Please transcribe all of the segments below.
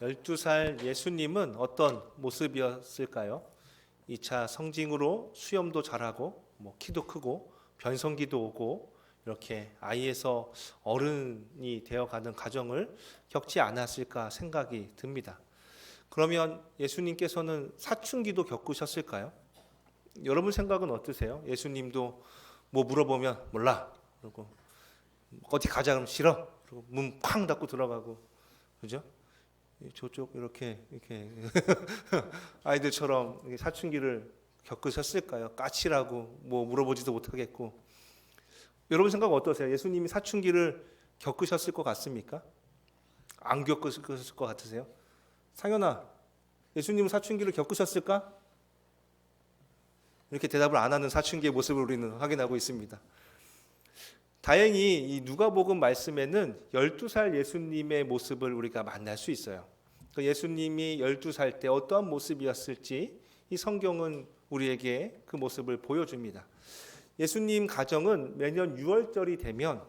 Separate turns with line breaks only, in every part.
12살 예수님은 어떤 모습이었을까요? 2차 성징으로 수염도 잘하고 뭐 키도 크고 변성기도 오고 이렇게 아이에서 어른이 되어가는 과정을 겪지 않았을까 생각이 듭니다. 그러면 예수님께서는 사춘기도 겪으셨을까요? 여러분 생각은 어떠세요? 예수님도 뭐 물어보면 몰라. 그리고 어디 가자 그러면 싫어. 그리고 문 쾅 닫고 들어가고. 그죠? 저쪽 이렇게 이렇게 아이들처럼 사춘기를 겪으셨을까요? 까칠하고 뭐 물어보지도 못하겠고. 여러분 생각 어떠세요? 예수님이 사춘기를 겪으셨을 것 같습니까? 안 겪으실 것 같으세요? 상현아, 예수님은 사춘기를 겪으셨을까? 이렇게 대답을 안 하는 사춘기의 모습을 우리는 확인하고 있습니다. 다행히 이 누가복음 말씀에는 12살 예수님의 모습을 우리가 만날 수 있어요. 그 예수님이 12살 때 어떠한 모습이었을지 이 성경은 우리에게 그 모습을 보여줍니다. 예수님 가정은 매년 6월절이 되면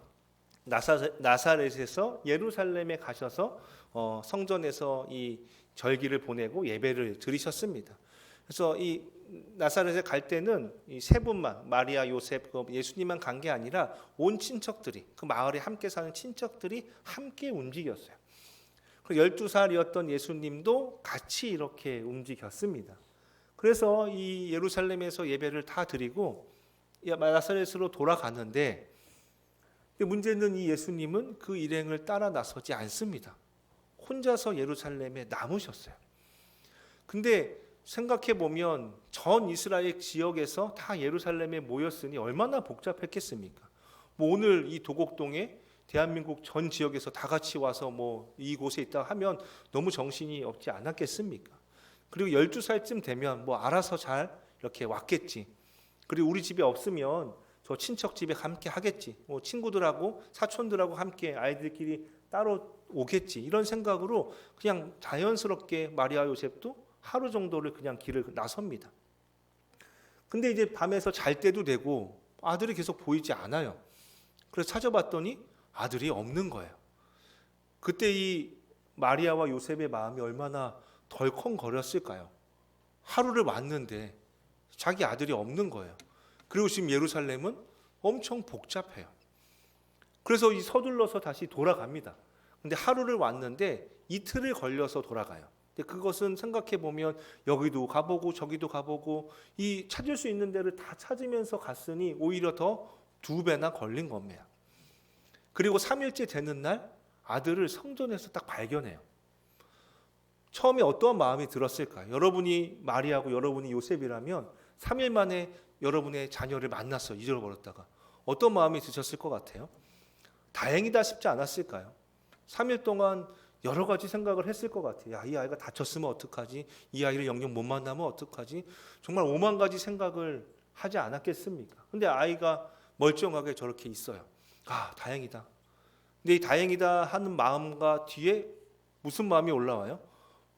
나사렛에서 예루살렘에 가셔서 어, 성전에서 이 절기를 보내고 예배를 드리셨습니다. 그래서 이 나사렛에 갈 때는 이 세 분만 마리아, 요셉, 그 예수님만 간 게 아니라 온 친척들이 그 마을에 함께 사는 친척들이 함께 움직였어요. 그 12살이었던 예수님도 같이 이렇게 움직였습니다. 그래서 이 예루살렘에서 예배를 다 드리고 나사렛으로 돌아가는데 문제는 이 예수님은 그 일행을 따라 나서지 않습니다. 혼자서 예루살렘에 남으셨어요. 근데 생각해 보면 전 이스라엘 지역에서 다 예루살렘에 모였으니 얼마나 복잡했겠습니까? 뭐 오늘 이 도곡동에 대한민국 전 지역에서 다 같이 와서 뭐 이곳에 있다 하면 너무 정신이 없지 않았겠습니까? 그리고 12살쯤 되면 뭐 알아서 잘 이렇게 왔겠지. 그리고 우리 집에 없으면 저 친척 집에 함께 하겠지. 뭐 친구들하고 사촌들하고 함께 아이들끼리 따로 오겠지. 이런 생각으로 그냥 자연스럽게 마리아 요셉도 하루 정도를 그냥 길을 나섭니다. 근데 이제 밤에서 잘 때도 되고 아들이 계속 보이지 않아요. 그래서 찾아봤더니 아들이 없는 거예요. 그때 이 마리아와 요셉의 마음이 얼마나 덜컹거렸을까요? 하루를 왔는데 자기 아들이 없는 거예요. 그리고 지금 예루살렘은 엄청 복잡해요. 그래서 이 서둘러서 다시 돌아갑니다. 근데 하루를 왔는데 이틀을 걸려서 돌아가요. 그것은 생각해 보면 여기도 가보고 저기도 가보고 이 찾을 수 있는 데를 다 찾으면서 갔으니 오히려 더 두 배나 걸린 겁니다. 그리고 3일째 되는 날 아들을 성전에서 딱 발견해요. 처음에 어떠한 마음이 들었을까요? 여러분이 마리아고 여러분이 요셉이라면 3일 만에 여러분의 자녀를 만났어 잊어버렸다가 어떤 마음이 드셨을 것 같아요? 다행이다 싶지 않았을까요? 3일 동안 여러 가지 생각을 했을 것 같아요. 야, 이 아이가 다쳤으면 어떡하지? 이 아이를 영영 못 만나면 어떡하지? 정말 오만 가지 생각을 하지 않았겠습니까? 근데 아이가 멀쩡하게 저렇게 있어요. 아, 다행이다. 근데 이 다행이다 하는 마음과 뒤에 무슨 마음이 올라와요?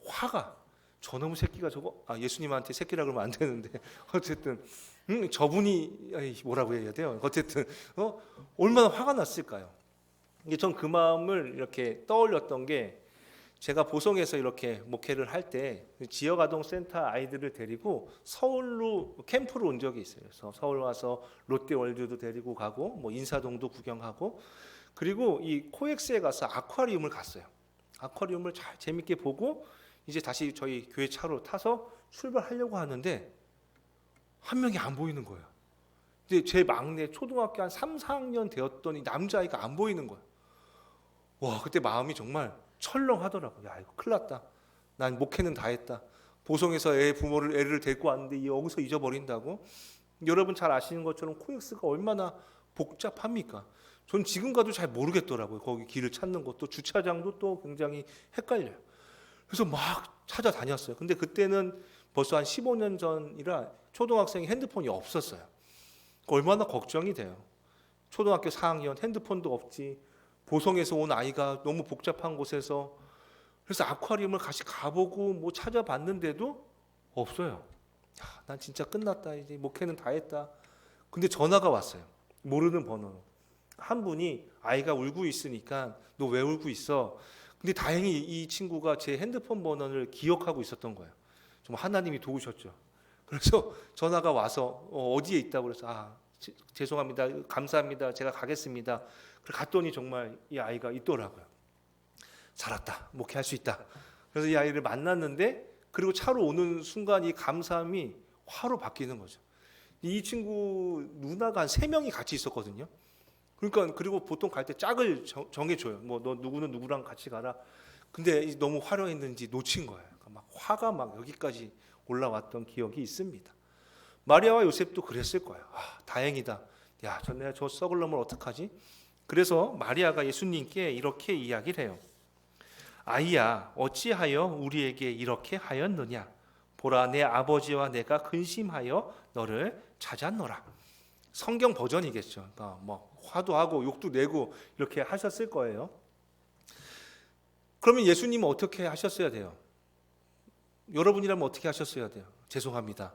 화가. 저놈의 새끼가 저거 아 예수님한테 새끼라 그러면 안 되는데 어쨌든 음, 저분이 뭐라고 해야 돼요? 어쨌든 어 얼마나 화가 났을까요? 이게 전 그 마음을 이렇게 떠올렸던 게 제가 보성에서 이렇게 목회를 할 때 지역 아동 센터 아이들을 데리고 서울로 캠프로 온 적이 있어요. 그래서 서울 와서 롯데월드도 데리고 가고 뭐 인사동도 구경하고 그리고 이 코엑스에 가서 아쿠아리움을 갔어요. 아쿠아리움을 잘 재밌게 보고 이제 다시 저희 교회 차로 타서 출발하려고 하는데 한 명이 안 보이는 거예요. 근데 제 막내 초등학교 한 3, 4학년 되었던 이 남자아이가 안 보이는 거예요. 와 그때 마음이 정말 철렁하더라고요. 야 이거 큰일 났다. 난 목회는 다 했다. 보성에서 애 부모를 애를 데리고 왔는데 여기서 잊어버린다고? 여러분 잘 아시는 것처럼 코엑스가 얼마나 복잡합니까? 전 지금 가도 잘 모르겠더라고요. 거기 길을 찾는 것도 주차장도 또 굉장히 헷갈려요. 그래서 막 찾아다녔어요. 근데 그때는 벌써 한 15년 전이라 초등학생이 핸드폰이 없었어요. 얼마나 걱정이 돼요. 초등학교 4학년 핸드폰도 없지. 보성에서 온 아이가 너무 복잡한 곳에서 그래서 아쿠아리움을 같이 가보고 뭐 찾아봤는데도 없어요. 야, 난 진짜 끝났다. 이제 목회는 다 했다. 근데 전화가 왔어요. 모르는 번호로. 한 분이 아이가 울고 있으니까 너 왜 울고 있어? 근데 다행히 이 친구가 제 핸드폰 번호를 기억하고 있었던 거예요. 좀 하나님이 도우셨죠. 그래서 전화가 와서 어, 디에 있다고 그래서 아 지- 죄송합니다. 감사합니다. 제가 가겠습니다. 갔더니 정말 이 아이가 있더라고요. 살았다. 목회할 수 있다. 그래서 이 아이를 만났는데 그리고 차로 오는 순간 이 감사함이 화로 바뀌는 거죠. 이 친구 누나가 한 세 명이 같이 있었거든요. 그러니까 그리고 보통 갈 때 짝을 정- 정해줘요. 뭐 너 누구는 누구랑 같이 가라. 근데 이 너무 화려했는지 놓친 거예요. 그러니까 막 화가 막 여기까지 올라왔던 기억이 있습니다. 마리아와 요셉도 그랬을 거예요. 아, 다행이다. 야, 저 내가 저 썩을 놈을 어떡하지? 그래서 마리아가 예수님께 이렇게 이야기를 해요. 아이야, 어찌하여 우리에게 이렇게 하였느냐? 보라, 내 아버지와 내가 근심하여 너를 찾았노라. 성경 버전이겠죠. 그러니까 뭐 화도 하고 욕도 내고 이렇게 하셨을 거예요. 그러면 예수님은 어떻게 하셨어야 돼요? 여러분이라면 어떻게 하셨어야 돼요? 죄송합니다.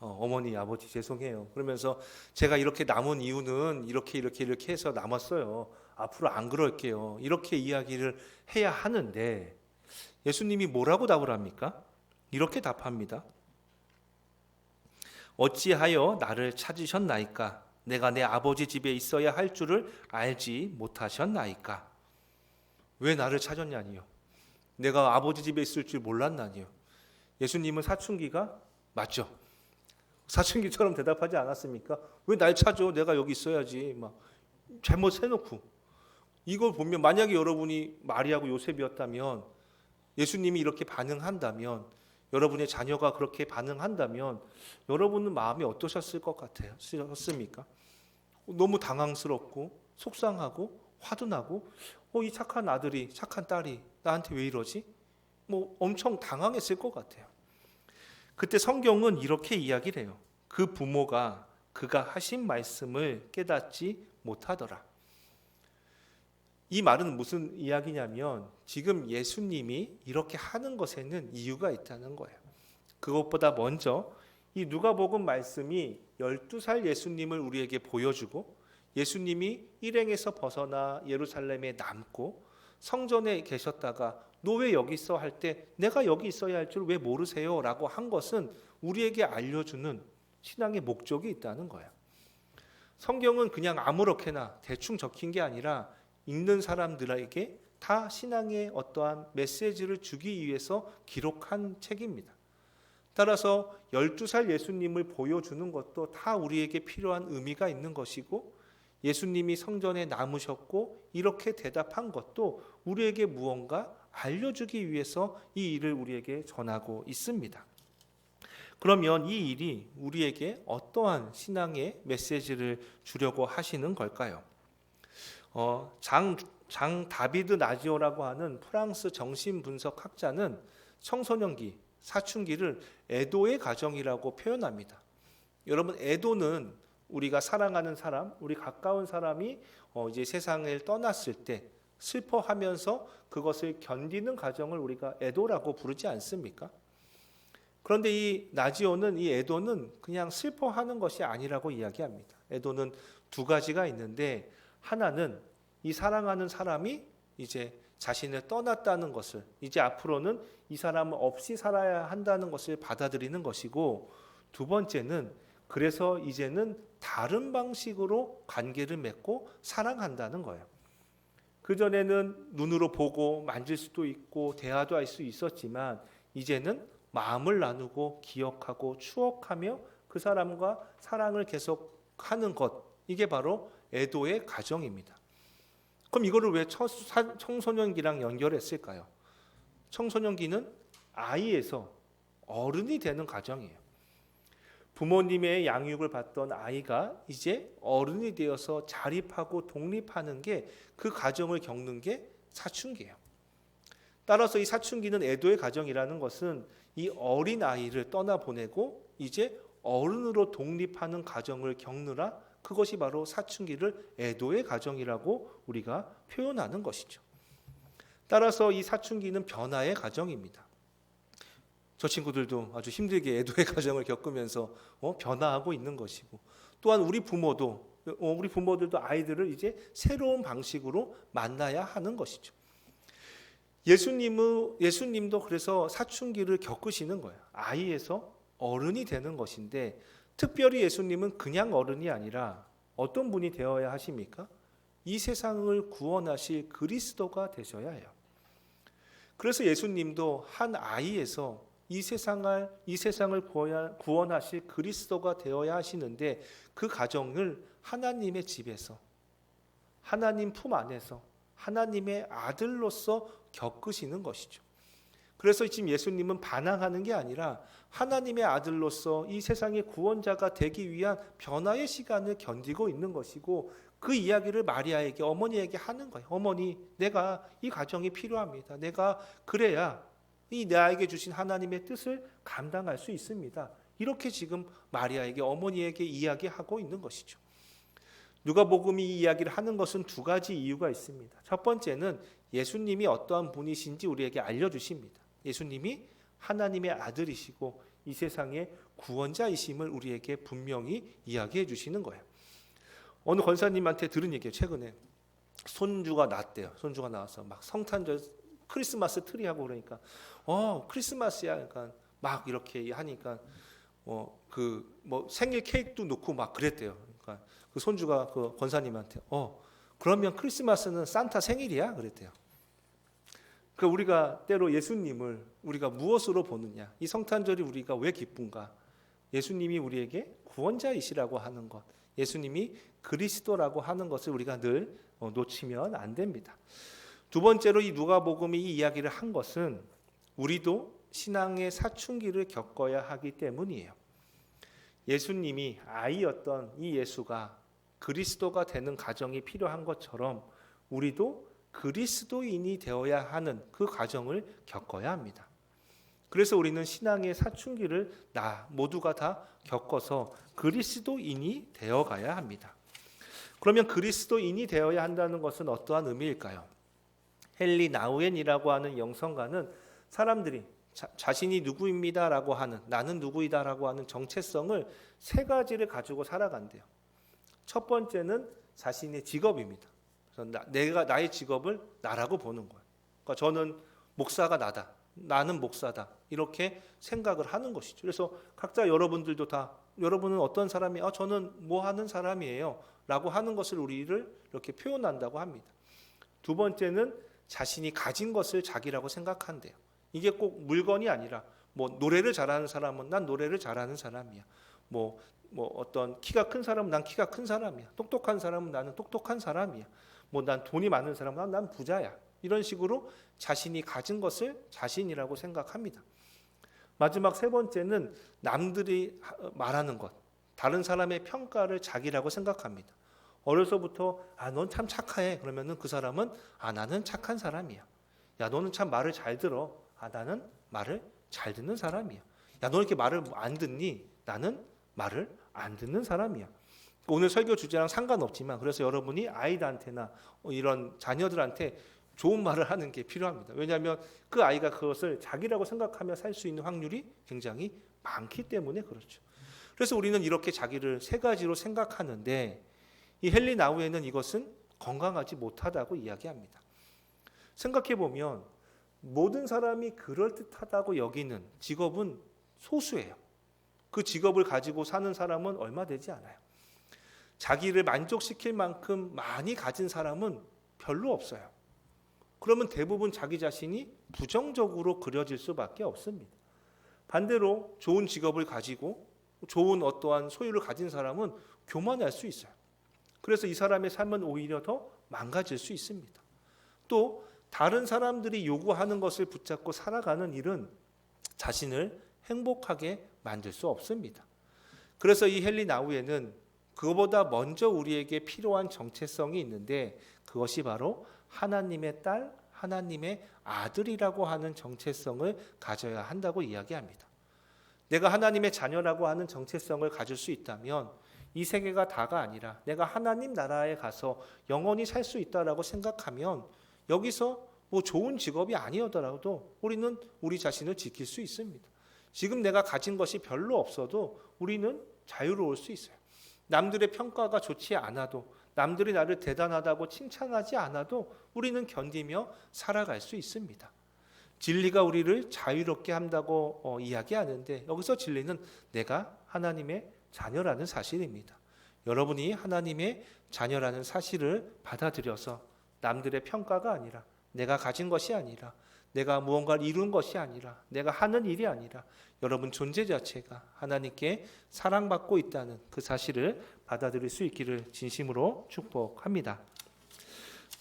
어, 머니 아버지 죄송해요. 그러면서 제가 이렇게 남은 이유는 이렇게 이렇게 이렇게 해서 남았어요. 앞으로 안 그럴게요. 이렇게 이야기를 해야 하는데 예수님이 뭐라고 답을 합니까? 이렇게 답합니다. 어찌하여 나를 찾으셨나이까? 내가 내 아버지 집에 있어야 할 줄을 알지 못하셨나이까? 왜 나를 찾았냐니요? 내가 아버지 집에 있을 줄 몰랐나니요? 예수님은 사춘기가 맞죠? 사춘기처럼 대답하지 않았습니까? 왜 날 찾아? 내가 여기 있어야지. 막 잘못 해놓고 이걸 보면 만약에 여러분이 마리아고 요셉이었다면 예수님이 이렇게 반응한다면 여러분의 자녀가 그렇게 반응한다면 여러분은 마음이 어떠셨을 것 같아요? 습니까? 너무 당황스럽고 속상하고 화도 나고 어, 이 착한 아들이 착한 딸이 나한테 왜 이러지? 뭐 엄청 당황했을 것 같아요. 그때 성경은 이렇게 이야기를 해요. 그 부모가 그가 하신 말씀을 깨닫지 못하더라. 이 말은 무슨 이야기냐면 지금 예수님이 이렇게 하는 것에는 이유가 있다는 거예요. 그것보다 먼저 이 누가복음 말씀이 12살 예수님을 우리에게 보여주고 예수님이 일행에서 벗어나 예루살렘에 남고 성전에 계셨다가 너 왜 여기 있어 할 때 내가 여기 있어야 할 줄 왜 모르세요라고 한 것은 우리에게 알려주는 신앙의 목적이 있다는 거예요. 성경은 그냥 아무렇게나 대충 적힌 게 아니라 읽는 사람들에게 다 신앙의 어떠한 메시지를 주기 위해서 기록한 책입니다. 따라서 12살 예수님을 보여주는 것도 다 우리에게 필요한 의미가 있는 것이고 예수님이 성전에 남으셨고 이렇게 대답한 것도 우리에게 무언가 알려주기 위해서 이 일을 우리에게 전하고 있습니다. 그러면 이 일이 우리에게 어떠한 신앙의 메시지를 주려고 하시는 걸까요? 어, 장, 장 다비드 나지오라고 하는 프랑스 정신 분석 학자는 청소년기, 사춘기를 애도의 가정이라고 표현합니다. 여러분 애도는 우리가 사랑하는 사람, 우리 가까운 사람이 어, 이제 세상을 떠났을 때 슬퍼하면서 그것을 견디는 과정을 우리가 애도라고 부르지 않습니까? 그런데 이 나지오는 이 애도는 그냥 슬퍼하는 것이 아니라고 이야기합니다. 애도는 두 가지가 있는데 하나는 이 사랑하는 사람이 이제 자신을 떠났다는 것을 이제 앞으로는 이 사람을 없이 살아야 한다는 것을 받아들이는 것이고 두 번째는 그래서 이제는 다른 방식으로 관계를 맺고 사랑한다는 거예요. 그전에는 눈으로 보고 만질 수도 있고 대화도 할 수 있었지만 이제는 마음을 나누고 기억하고 추억하며 그 사람과 사랑을 계속 하는 것 이게 바로 애도의 가정입니다. 그럼 이거를 왜 청소년기랑 연결했을까요? 청소년기는 아이에서 어른이 되는 과정이에요. 부모님의 양육을 받던 아이가 이제 어른이 되어서 자립하고 독립하는 게 그 과정을 겪는 게 사춘기예요. 따라서 이 사춘기는 애도의 과정이라는 것은 이 어린 아이를 떠나 보내고 이제 어른으로 독립하는 과정을 겪느라 그것이 바로 사춘기를 애도의 과정이라고 우리가 표현하는 것이죠. 따라서 이 사춘기는 변화의 과정입니다. 저 친구들도 아주 힘들게 애도의 과정을 겪으면서 어, 변화하고 있는 것이고 또한 우리 부모도 어, 우리 부모들도 아이들을 이제 새로운 방식으로 만나야 하는 것이죠. 예수님은 예수님도 그래서 사춘기를 겪으시는 거예요. 아이에서 어른이 되는 것인데 특별히 예수님은 그냥 어른이 아니라 어떤 분이 되어야 하십니까? 이 세상을 구원하실 그리스도가 되셔야 해요. 그래서 예수님도 한 아이에서 이 세상을 이 세상을 구원하- 구원하실 그리스도가 되어야 하시는데 그 가정을 하나님의 집에서 하나님 품 안에서 하나님의 아들로서 겪으시는 것이죠. 그래서 지금 예수님은 반항하는 게 아니라 하나님의 아들로서 이 세상의 구원자가 되기 위한 변화의 시간을 견디고 있는 것이고 그 이야기를 마리아에게 어머니에게 하는 거예요. 어머니, 내가 이 가정이 필요합니다. 내가 그래야 이 나에게 주신 하나님의 뜻을 감당할 수 있습니다. 이렇게 지금 마리아에게 어머니에게 이야기하고 있는 것이죠. 누가복음이 이 이야기를 하는 것은 두 가지 이유가 있습니다. 첫 번째는 예수님이 어떠한 분이신지 우리에게 알려 주십니다. 예수님이 하나님의 아들이시고 이 세상의 구원자이심을 우리에게 분명히 이야기해 주시는 거예요. 어느 권사님한테 들은 얘기예요. 최근에 손주가 낳았대요. 손주가 나와서 막 성탄절 크리스마스 트리 하고 그러니까 어 크리스마스야. 그러니까 막 이렇게 하니까 뭐그 뭐 생일 케이크도 놓고 막 그랬대요. 그러니까 그 손주가 그 권사님한테 어 그러면 크리스마스는 산타 생일이야 그랬대요. 그 우리가 때로 예수님을 우리가 무엇으로 보느냐? 이 성탄절이 우리가 왜 기쁜가? 예수님이 우리에게 구원자이시라고 하는 것, 예수님이 그리스도라고 하는 것을 우리가 늘 어, 놓치면 안 됩니다. 두 번째로 이 누가복음이 이 이야기를 한 것은 우리도 신앙의 사춘기를 겪어야 하기 때문이에요. 예수님이 아이였던 이 예수가 그리스도가 되는 가정이 필요한 것처럼 우리도 그리스도인이 되어야 하는 그 과정을 겪어야 합니다. 그래서 우리는 신앙의 사춘기를 나 모두가 다 겪어서 그리스도인이 되어 가야 합니다. 그러면 그리스도인이 되어야 한다는 것은 어떠한 의미일까요? 헨리 나우엔이라고 하는 영성가는 사람들이 자, 신이 누구입니다라고 하는 나는 누구이다라고 하는 정체성을 세 가지를 가지고 살아간대요. 첫 번째는 자신의 직업입니다. 나, 내가 나의 직업을 나라고 보는 거예요. 그러니까 저는 목사가 나다. 나는 목사다. 이렇게 생각을 하는 것이죠. 그래서 각자 여러분들도 다 여러분은 어떤 사람이 아 저는 뭐 하는 사람이에요. 라고 하는 것을 우리를 이렇게 표현한다고 합니다. 두 번째는 자신이 가진 것을 자기라고 생각한대요. 이게 꼭 물건이 아니라 뭐 노래를 잘하는 사람은 난 노래를 잘하는 사람이야. 뭐, 뭐 어떤 키가 큰 사람은 난 키가 큰 사람이야. 똑똑한 사람은 나는 똑똑한 사람이야. 뭐 난 돈이 많은 사람은 난, 난 부자야. 이런 식으로 자신이 가진 것을 자신이라고 생각합니다. 마지막 세 번째는 남들이 말하는 것, 다른 사람의 평가를 자기라고 생각합니다. 어려서부터 아 넌 참 착해 그러면은 그 사람은 아 나는 착한 사람이야. 야 너는 참 말을 잘 들어. 아 나는 말을 잘 듣는 사람이야. 야 너 이렇게 말을 안 듣니? 나는 말을 안 듣는 사람이야. 오늘 설교 주제랑 상관없지만 그래서 여러분이 아이들한테나 이런 자녀들한테 좋은 말을 하는 게 필요합니다. 왜냐하면 그 아이가 그것을 자기라고 생각하며 살 수 있는 확률이 굉장히 많기 때문에 그렇죠. 그래서 우리는 이렇게 자기를 세 가지로 생각하는데 이 헨리 나우에는 이것은 건강하지 못하다고 이야기합니다. 생각해 보면 모든 사람이 그럴 듯하다고 여기는 직업은 소수예요. 그 직업을 가지고 사는 사람은 얼마 되지 않아요. 자기를 만족시킬 만큼 많이 가진 사람은 별로 없어요. 그러면 대부분 자기 자신이 부정적으로 그려질 수밖에 없습니다. 반대로 좋은 직업을 가지고 좋은 어떠한 소유를 가진 사람은 교만할 수 있어요. 그래서 이 사람의 삶은 오히려 더 망가질 수 있습니다. 또 다른 사람들이 요구하는 것을 붙잡고 살아가는 일은 자신을 행복하게 만들 수 없습니다. 그래서 이 헨리 나우에는 그보다 먼저 우리에게 필요한 정체성이 있는데 그것이 바로 하나님의 딸, 하나님의 아들이라고 하는 정체성을 가져야 한다고 이야기합니다. 내가 하나님의 자녀라고 하는 정체성을 가질 수 있다면 이 세계가 다가 아니라 내가 하나님 나라에 가서 영원히 살 수 있다라고 생각하면 여기서 뭐 좋은 직업이 아니더라도 우리는 우리 자신을 지킬 수 있습니다. 지금 내가 가진 것이 별로 없어도 우리는 자유로울 수 있어요. 남들의 평가가 좋지 않아도 남들이 나를 대단하다고 칭찬하지 않아도 우리는 견디며 살아갈 수 있습니다. 진리가 우리를 자유롭게 한다고 어, 이야기하는데 여기서 진리는 내가 하나님의 자녀라는 사실입니다. 여러분이 하나님의 자녀라는 사실을 받아들여서 남들의 평가가 아니라 내가 가진 것이 아니라 내가 무언가를 이룬 것이 아니라 내가 하는 일이 아니라 여러분 존재 자체가 하나님께 사랑받고 있다는 그 사실을 받아들일 수 있기를 진심으로 축복합니다.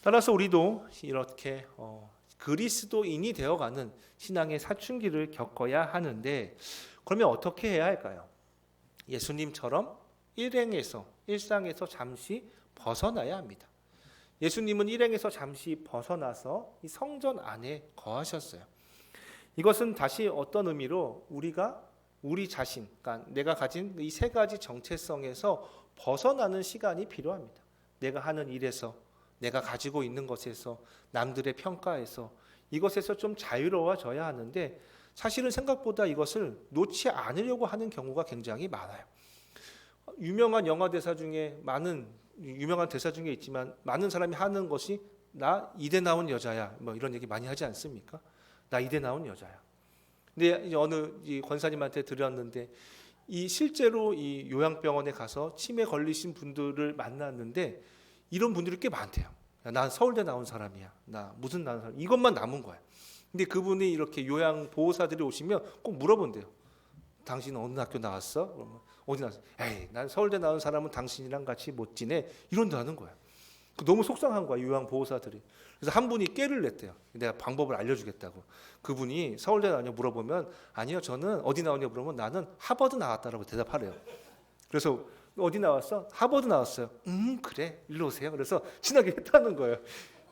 따라서 우리도 이렇게 어, 그리스도인이 되어가는 신앙의 사춘기를 겪어야 하는데 그러면 어떻게 해야 할까요? 예수님처럼 일행에서 일상에서 잠시 벗어나야 합니다. 예수님은 일행에서 잠시 벗어나서 이 성전 안에 거하셨어요. 이것은 다시 어떤 의미로 우리가 우리 자신, 그러니까 내가 가진 이 세 가지 정체성에서 벗어나는 시간이 필요합니다. 내가 하는 일에서, 내가 가지고 있는 것에서, 남들의 평가에서 이것에서 좀 자유로워져야 하는데 사실은 생각보다 이것을 놓지 않으려고 하는 경우가 굉장히 많아요. 유명한 영화 대사 중에 많은 유명한 대사 중에 있지만 많은 사람이 하는 것이 나 이대 나온 여자야 뭐 이런 얘기 많이 하지 않습니까? 나 이대 나온 여자야. 근데 어느 이 권사님한테 들었는데 이 실제로 이 요양병원에 가서 치매 걸리신 분들을 만났는데 이런 분들이 꽤 많대요. 야, 난 서울대 나온 사람이야. 나 무슨 나온 사람 이것만 남은 거야. 근데 그분이 이렇게 요양 보호사들이 오시면 꼭 물어본대요. 당신은 어느 학교 나왔어? 그러면 어디 나왔어? 에이, 난 서울대 나온 사람은 당신이랑 같이 못 지내. 이런다는 거야. 그 너무 속상한 거야 요양 보호사들이. 그래서 한 분이 깨를 냈대요. 내가 방법을 알려주겠다고. 그분이 서울대 나왔냐 물어보면 아니요 저는 어디 나왔냐 물어보면 나는 하버드 나왔다라고 대답하래요. 그래서 어디 나왔어? 하버드 나왔어요. 음 그래 일로 오세요. 그래서 친하게 했다는 거예요.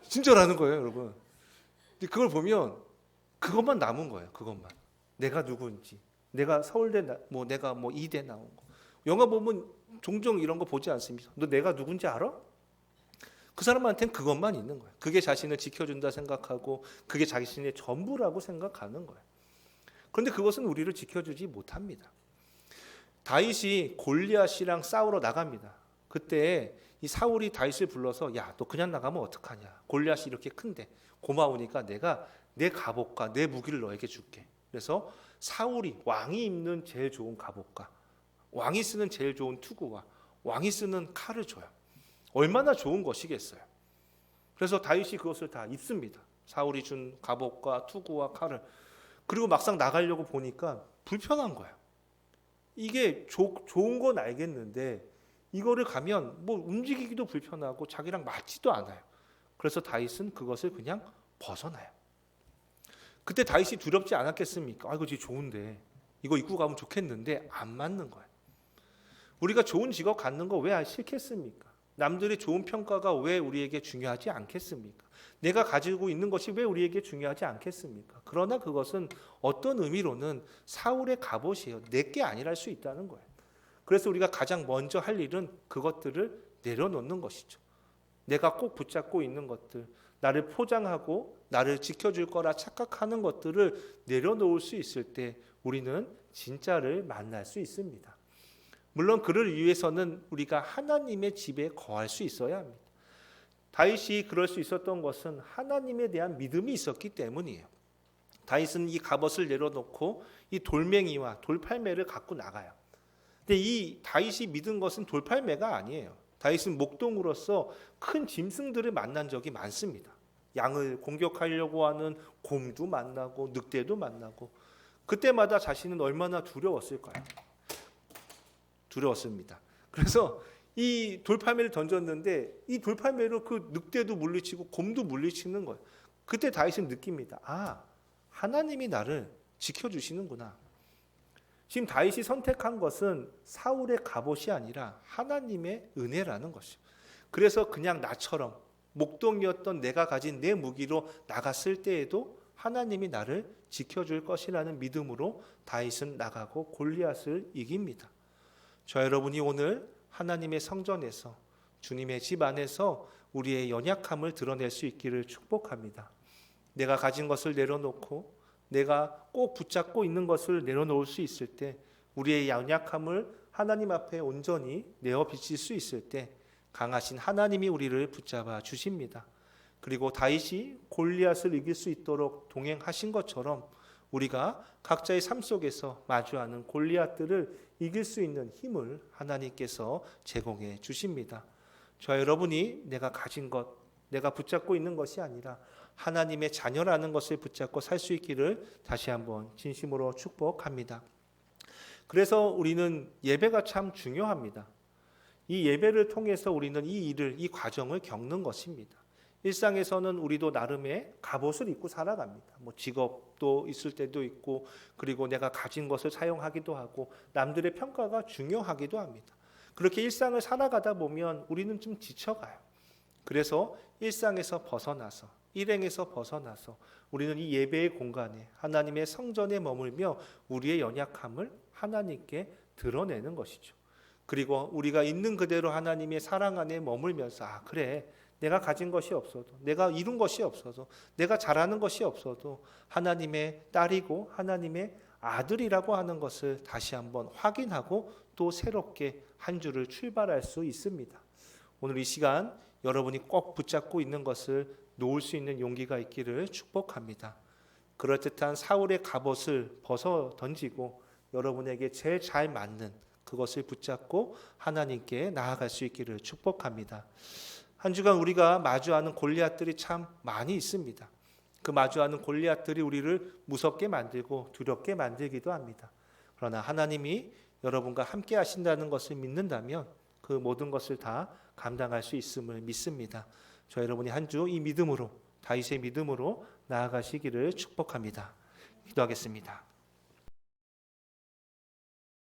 친절하는 거예요 여러분. 근데 그걸 보면 그것만 남은 거예요. 그것만 내가 누구인지 내가 서울대 나, 뭐 내가 뭐 이대 나온 거. 영화 보면 종종 이런 거 보지 않습니까? 너 내가 누군지 알아? 그 사람한테는 그것만 있는 거예요. 그게 자신을 지켜준다 생각하고 그게 자신의 전부라고 생각하는 거예요. 그런데 그것은 우리를 지켜주지 못합니다. 다윗이 골리앗이랑 싸우러 나갑니다. 그때 이 사울이 다윗을 불러서 야, 너 그냥 나가면 어떡하냐? 골리앗이 이렇게 큰데 고마우니까 내가 내 갑옷과 내 무기를 너에게 줄게. 그래서 사울이 왕이 입는 제일 좋은 갑옷과 왕이 쓰는 제일 좋은 투구와 왕이 쓰는 칼을 줘요. 얼마나 좋은 것이겠어요. 그래서 다윗이 그것을 다 입습니다. 사울이 준 갑옷과 투구와 칼을 그리고 막상 나가려고 보니까 불편한 거예요. 이게 조, 좋은 건 알겠는데 이거를 가면 뭐 움직이기도 불편하고 자기랑 맞지도 않아요. 그래서 다윗은 그것을 그냥 벗어나요. 그때 다윗이 두렵지 않았겠습니까? 아 이거 되게 좋은데 이거 입고 가면 좋겠는데 안 맞는 거예요. 우리가 좋은 직업 갖는 거 왜 싫겠습니까? 남들의 좋은 평가가 왜 우리에게 중요하지 않겠습니까? 내가 가지고 있는 것이 왜 우리에게 중요하지 않겠습니까? 그러나 그것은 어떤 의미로는 사울의 갑옷이에요. 내게 아니랄 수 있다는 거예요. 그래서 우리가 가장 먼저 할 일은 그것들을 내려놓는 것이죠. 내가 꼭 붙잡고 있는 것들, 나를 포장하고 나를 지켜줄 거라 착각하는 것들을 내려놓을 수 있을 때 우리는 진짜를 만날 수 있습니다. 물론 그를 위해서는 우리가 하나님의 집에 거할 수 있어야 합니다. 다윗이 그럴 수 있었던 것은 하나님에 대한 믿음이 있었기 때문이에요. 다윗은 이 갑옷을 내려놓고 이 돌멩이와 돌팔매를 갖고 나가요. 근데 이 다윗이 믿은 것은 돌팔매가 아니에요. 다윗은 목동으로서 큰 짐승들을 만난 적이 많습니다. 양을 공격하려고 하는 곰도 만나고 늑대도 만나고 그때마다 자신은 얼마나 두려웠을까요? 두려웠습니다. 그래서 이 돌팔매를 던졌는데 이 돌팔매로 그 늑대도 물리치고 곰도 물리치는 거예요. 그때 다윗은 느낍니다. 아, 하나님이 나를 지켜주시는구나. 지금 다윗이 선택한 것은 사울의 갑옷이 아니라 하나님의 은혜라는 것이요. 그래서 그냥 나처럼 목동이었던 내가 가진 내 무기로 나갔을 때에도 하나님이 나를 지켜줄 것이라는 믿음으로 다윗은 나가고 골리앗을 이깁니다. 저 여러분이 오늘 하나님의 성전에서 주님의 집 안에서 우리의 연약함을 드러낼 수 있기를 축복합니다. 내가 가진 것을 내려놓고 내가 꼭 붙잡고 있는 것을 내려놓을 수 있을 때 우리의 연약함을 하나님 앞에 온전히 내어 비칠 수 있을 때 강하신 하나님이 우리를 붙잡아 주십니다. 그리고 다윗이 골리앗을 이길 수 있도록 동행하신 것처럼 우리가 각자의 삶 속에서 마주하는 골리앗들을 이길 수 있는 힘을 하나님께서 제공해 주십니다. 저 여러분이 내가 가진 것, 내가 붙잡고 있는 것이 아니라 하나님의 자녀라는 것을 붙잡고 살 수 있기를 다시 한번 진심으로 축복합니다. 그래서 우리는 예배가 참 중요합니다. 이 예배를 통해서 우리는 이 일을, 이 과정을 겪는 것입니다. 일상에서는 우리도 나름의 갑옷을 입고 살아갑니다. 뭐 직업도 있을 때도 있고, 그리고 내가 가진 것을 사용하기도 하고, 남들의 평가가 중요하기도 합니다. 그렇게 일상을 살아가다 보면 우리는 좀 지쳐가요. 그래서 일상에서 벗어나서, 일행에서 벗어나서 우리는 이 예배의 공간에 하나님의 성전에 머물며 우리의 연약함을 하나님께 드러내는 것이죠. 그리고 우리가 있는 그대로 하나님의 사랑 안에 머물면서 아 그래 내가 가진 것이 없어도 내가 이룬 것이 없어도 내가 잘하는 것이 없어도 하나님의 딸이고 하나님의 아들이라고 하는 것을 다시 한번 확인하고 또 새롭게 한 주를 출발할 수 있습니다. 오늘 이 시간 여러분이 꼭 붙잡고 있는 것을 놓을 수 있는 용기가 있기를 축복합니다. 그럴듯한 사울의 갑옷을 벗어 던지고 여러분에게 제일 잘 맞는 그것을 붙잡고 하나님께 나아갈 수 있기를 축복합니다. 한 주간 우리가 마주하는 골리앗들이 참 많이 있습니다. 그 마주하는 골리앗들이 우리를 무섭게 만들고 두렵게 만들기도 합니다. 그러나 하나님이 여러분과 함께 하신다는 것을 믿는다면 그 모든 것을 다 감당할 수 있음을 믿습니다. 저 여러분이 한 주 이 믿음으로 다윗의 믿음으로 나아가시기를 축복합니다. 기도하겠습니다.